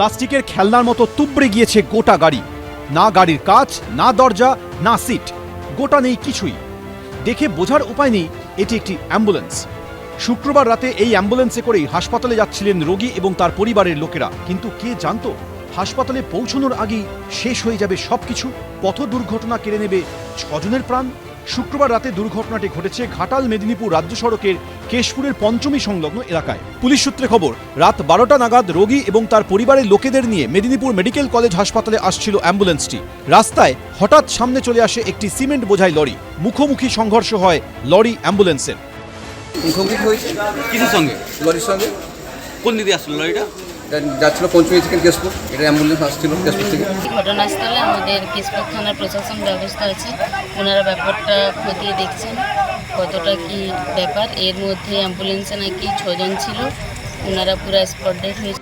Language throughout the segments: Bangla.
প্লাস্টিকের খেলনার মতো তুবড়ে গিয়েছে গোটা গাড়ি। না গাড়ির কাচ, না দরজা, না সিট। গোটা নেই কিছুই। দেখে বোঝার উপায় নেই, এটি একটি অ্যাম্বুলেন্স। শুক্রবার রাতে এই অ্যাম্বুলেন্সে করেই হাসপাতালে যাচ্ছিলেন রোগী এবং তার পরিবারের লোকেরা। কিন্তু কে জানতো, হাসপাতালে পৌঁছানোর আগেই শেষ হয়ে যাবে সবকিছু পথ দুর্ঘটনা কেড়ে নেবে ছজনের প্রাণ শুক্রবার রাতে দুর্ঘটনাটি ঘটেছে ঘাটাল মেদিনীপুর রাজ্য সড়কের কেশপুরের পঞ্চমী সংলগ্ন এলাকায়। পুলিশ সূত্রে খবর রাত বারোটা নাগাদ রোগী এবং তার পরিবারের লোকেদের নিয়ে মেদিনীপুর মেডিকেল কলেজ হাসপাতালে আসছিল অ্যাম্বুলেন্সটি। রাস্তায় হঠাৎ সামনে চলে আসে একটি সিমেন্ট বোঝাই লরি। মুখোমুখি সংঘর্ষ হয় লরি অ্যাম্বুলেন্সের। মুখোমুখি হয়েছে? সঙ্গে? লরির সঙ্গে। কোন দিকে আসলো লরিটা? এটা যাচ্ছিল পঞ্চমী থেকে কেশপুর এটা অ্যাম্বুলেন্স আসছিল কেশপুর থেকে। ঘটনাস্থলে আমাদের কিসপুর থানার প্রশাসন ব্যবস্থা আছে। ওনারা ব্যাপারটা খতিয়ে দেখছেন কতটা কি ব্যাপার। এর মধ্যে অ্যাম্বুলেন্সে নাকি ছজন ছিল। ওনারা পুরো স্পট ডেট হয়েছে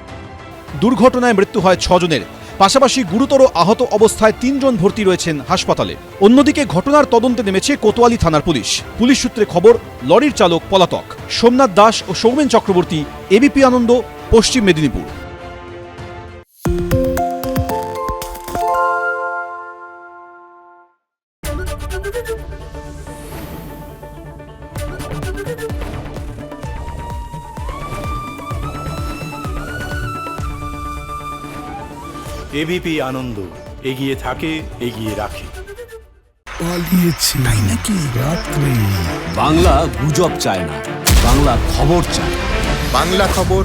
দুর্ঘটনায় মৃত্যু হয় ছজনের। পাশাপাশি গুরুতর আহত অবস্থায় তিনজন ভর্তি রয়েছেন হাসপাতালে। অন্যদিকে ঘটনার তদন্তে নেমেছে কোতোয়ালি থানার পুলিশ। পুলিশ সূত্রে খবর লরির চালক পলাতক। সোমনাথ দাস ও সৌমেন চক্রবর্তী এবিপি আনন্দ পশ্চিম মেদিনীপুর। এবিপি আনন্দ এগিয়ে থাকে এগিয়ে রাখে। পালিয়েছে। তাই নাকি? রাত্রে। বাংলা গুজব চায় না বাংলা খবর চায় বাংলা খবর